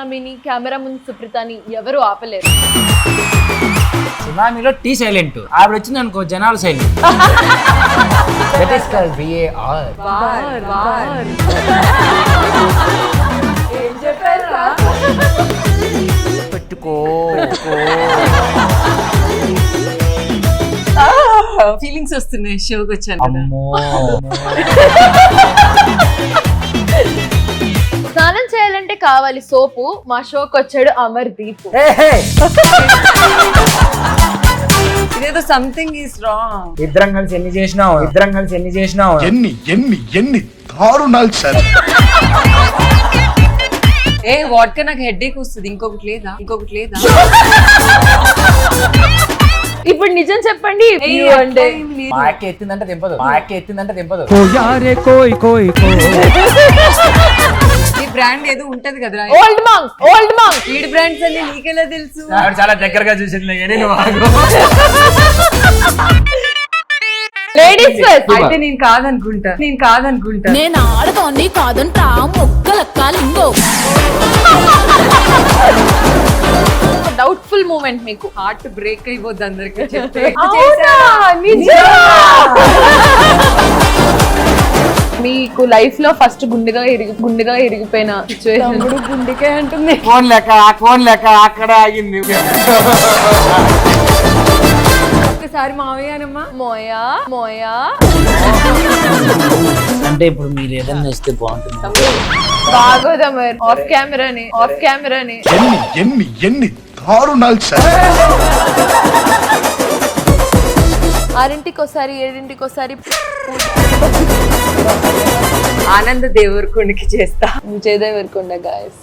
సునామీని camera ముందు సుప్రీతని ఎవరు ఆపలేరు. సునామీలో టీ సైలెంట్. ఆవిడ వచ్చింది అనుకో జనాలు silent. That is called B A R bar bar ఏం చెప్పారా? పెట్టుకో. ఫీలింగ్స్ వస్తున్నాయి షోకి వచ్చాను కావాలి సోపు మా షోకి వచ్చాడు అమర్ దీప్. హే, హే. ఇదేదో సంథింగ్ ఈస్ రాంగ్ ఇద్దరం కలిసి ఎన్ని చేసినావు? ఇద్దరం కలిసి ఎన్ని చేసినావు? ఎన్ని ఎన్ని ఎన్ని దారుణాలు సార్. ఏ వాట్కా నాకు హెడ్ వస్తుంది. ఇంకొకటి లేదా? ఇంకొకటి లేదా? ఇప్పుడు నిజం చెప్పండి. ఏయ్, You అట్లా అంటే. ఏం లేదు. మా అక్క ఎత్తిందంటే దింపదు ఎత్తిందంటే దింపదు ఈ బ్రాండ్ ఏదో ఉంటది కదరా. ఓల్డ్ మాంగ్ ఓల్డ్ మాంగ్ వీడి బ్రాండ్స్ అన్ని నీకెలా తెలుసు? ఆవిడ చాలా దగ్గరగా చూసింది కానీ నువ్వు ఆగు. లేడీస్ ఫస్ట్ అయితే నేను కాదనుకుంటా నేను కాదనుకుంటా. నేను ఆడదాన్ని కాదంటా మొక్కలక్క లింగో డౌట్ఫుల్ మూమెంట్ మీకు. హార్ట్ బ్రేక్ అయిపోద్ది అందరికి చెప్తే అవునా? నిజమా? మీకు లైఫ్లో ఫస్ట్ గుండెగా ఇరిగి గుండెగా ఇరిగిపోయిన సిచ్యువేషన్ గుండెకే అంటుంది. ఫోన్ లెక్క ఫోన్ లెక్క అక్కడ ఆగింది. ఒక్కసారి మావయ్యనమ్మా మోయా మోయా. అంటే ఇప్పుడు మీరు ఏదైనా ఇస్తే బాగుంటుంది. బాగోదు అమర్ ఆఫ్ కెమెరాని ఆఫ్ కెమెరాని ఎన్ని ఎన్ని ఎన్ని దారుణాలు సార్. ఆరింటికి ఒకసారి ఏడింటికి ఒకసారి ఆనంద దేవరకొండకి చేస్తా. విజయ్ దేవరకొండ గాయస్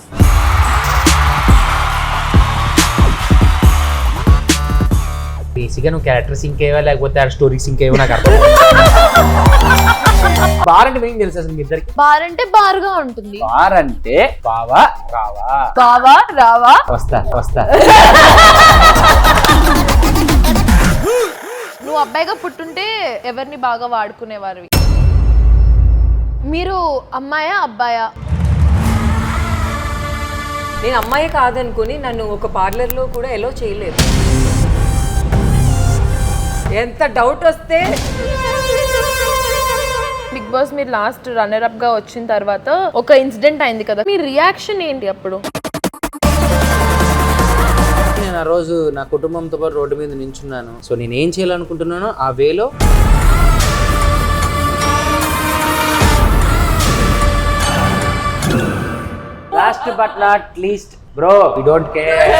బేసిక్గా నువ్వు క్యారెక్టర్ సింక్ అయ్యవా? లేకపోతే ఆ స్టోరీ సింక్ అయ్యవా? నాకు అర్థం బార్ అంటే ఏం తెలుసు అసలు మీ ఇద్దరికి? బార్ అంటే బార్గా ఉంటుంది. బార్ అంటే బావా రావా? బావా రావా? వస్తా వస్తా. నువ్వు అబ్బాయిగా పుట్టుంటే ఎవరిని బాగా వాడుకునేవారివి? మీరు అమ్మాయా అబ్బాయా? నేను అమ్మాయి కాదనుకుని నన్ను ఒక పార్లర్లో కూడా ఎలో చేయలేదు. ఎంత డౌట్ వస్తే బిగ్ బాస్ మీరు లాస్ట్ రన్నర్ అప్గా వచ్చిన తర్వాత ఒక ఇన్సిడెంట్ అయింది కదా మీ రియాక్షన్ ఏంటి అప్పుడు? నేను ఆ రోజు నా కుటుంబంతో పాటు రోడ్డు మీద నించున్నాను. సో నేను ఏం చేయాలనుకుంటున్నానో ఆ వేలో last but not least bro we don't care